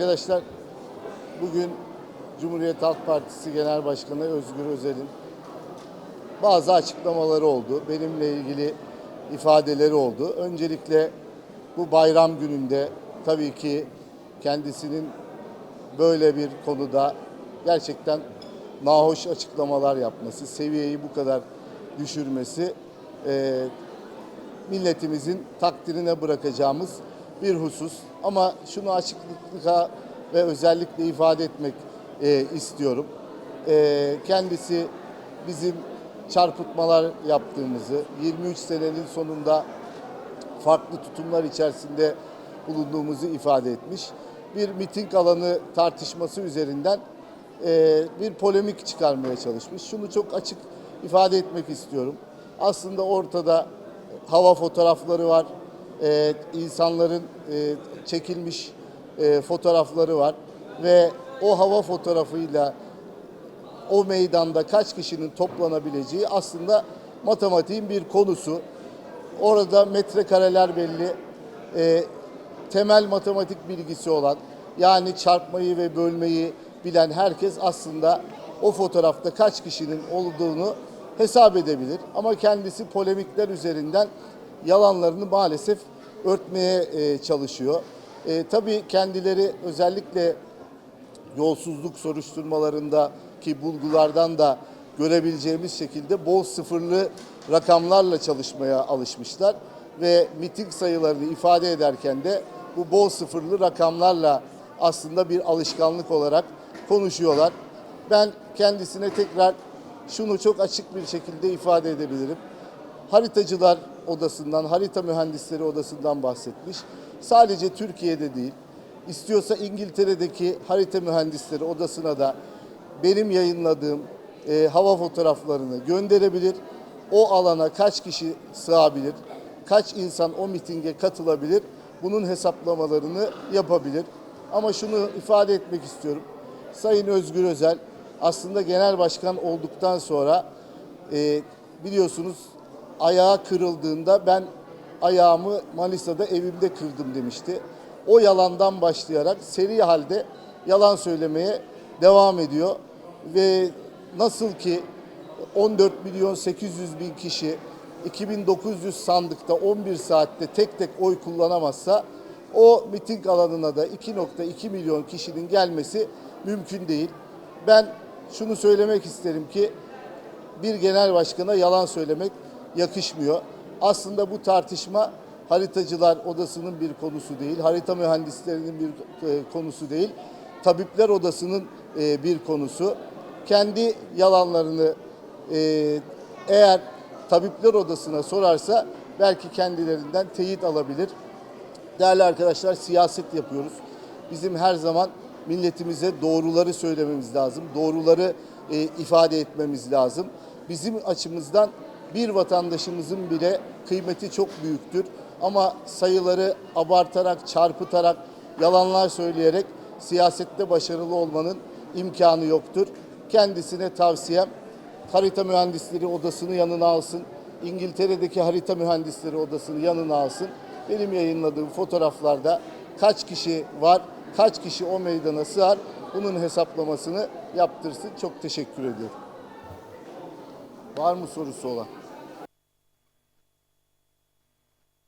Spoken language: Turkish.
Arkadaşlar bugün Cumhuriyet Halk Partisi Genel Başkanı Özgür Özel'in bazı açıklamaları oldu. Benimle ilgili ifadeleri oldu. Öncelikle bu bayram gününde tabii ki kendisinin böyle bir konuda gerçekten nahoş açıklamalar yapması, seviyeyi bu kadar düşürmesi eee, milletimizin takdirine bırakacağımız bir husus. Ama şunu açıklıkla ve özellikle ifade etmek e, istiyorum. E, kendisi bizim çarpıtmalar yaptığımızı, 23 senenin sonunda farklı tutumlar içerisinde bulunduğumuzu ifade etmiş. Bir miting alanı tartışması üzerinden e, bir polemik çıkarmaya çalışmış. Şunu çok açık ifade etmek istiyorum. Aslında ortada hava fotoğrafları var, e, insanların e, çekilmiş e, fotoğrafları var ve o hava fotoğrafıyla o meydanda kaç kişinin toplanabileceği aslında matematiğin bir konusu. Orada metrekareler belli. E, temel matematik bilgisi olan yani çarpmayı ve bölmeyi bilen herkes aslında o fotoğrafta kaç kişinin olduğunu hesap edebilir. Ama kendisi polemikler üzerinden yalanlarını maalesef örtmeye e, çalışıyor. E, tabii kendileri özellikle yolsuzluk soruşturmalarındaki bulgulardan da görebileceğimiz şekilde bol sıfırlı rakamlarla çalışmaya alışmışlar ve miting sayılarını ifade ederken de bu bol sıfırlı rakamlarla aslında bir alışkanlık olarak konuşuyorlar. Ben kendisine tekrar şunu çok açık bir şekilde ifade edebilirim. Haritacılar odasından, harita mühendisleri odasından bahsetmiş. Sadece Türkiye'de değil, istiyorsa İngiltere'deki harita mühendisleri odasına da benim yayınladığım e, hava fotoğraflarını gönderebilir. O alana kaç kişi sığabilir, kaç insan o mitinge katılabilir, bunun hesaplamalarını yapabilir. Ama şunu ifade etmek istiyorum. Sayın Özgür Özel aslında genel başkan olduktan sonra e, biliyorsunuz ayağı kırıldığında ben ayağımı Manisa'da evimde kırdım demişti. O yalandan başlayarak seri halde yalan söylemeye devam ediyor ve nasıl ki 14 milyon 800 bin kişi 2900 sandıkta 11 saatte tek tek oy kullanamazsa o miting alanına da 2.2 milyon kişinin gelmesi mümkün değil. Ben şunu söylemek isterim ki bir genel başkana yalan söylemek yakışmıyor. Aslında bu tartışma haritacılar odasının bir konusu değil, harita mühendislerinin bir e, konusu değil, tabipler odasının e, bir konusu. Kendi yalanlarını e, eğer tabipler odasına sorarsa belki kendilerinden teyit alabilir. Değerli arkadaşlar siyaset yapıyoruz. Bizim her zaman milletimize doğruları söylememiz lazım. Doğruları ifade etmemiz lazım. Bizim açımızdan bir vatandaşımızın bile kıymeti çok büyüktür. Ama sayıları abartarak, çarpıtarak, yalanlar söyleyerek siyasette başarılı olmanın imkanı yoktur. Kendisine tavsiyem harita mühendisleri odasını yanına alsın. İngiltere'deki harita mühendisleri odasını yanına alsın. Benim yayınladığım fotoğraflarda kaç kişi var, kaç kişi o meydana sığar bunun hesaplamasını yaptırsın. Çok teşekkür ediyorum. Var mı sorusu olan?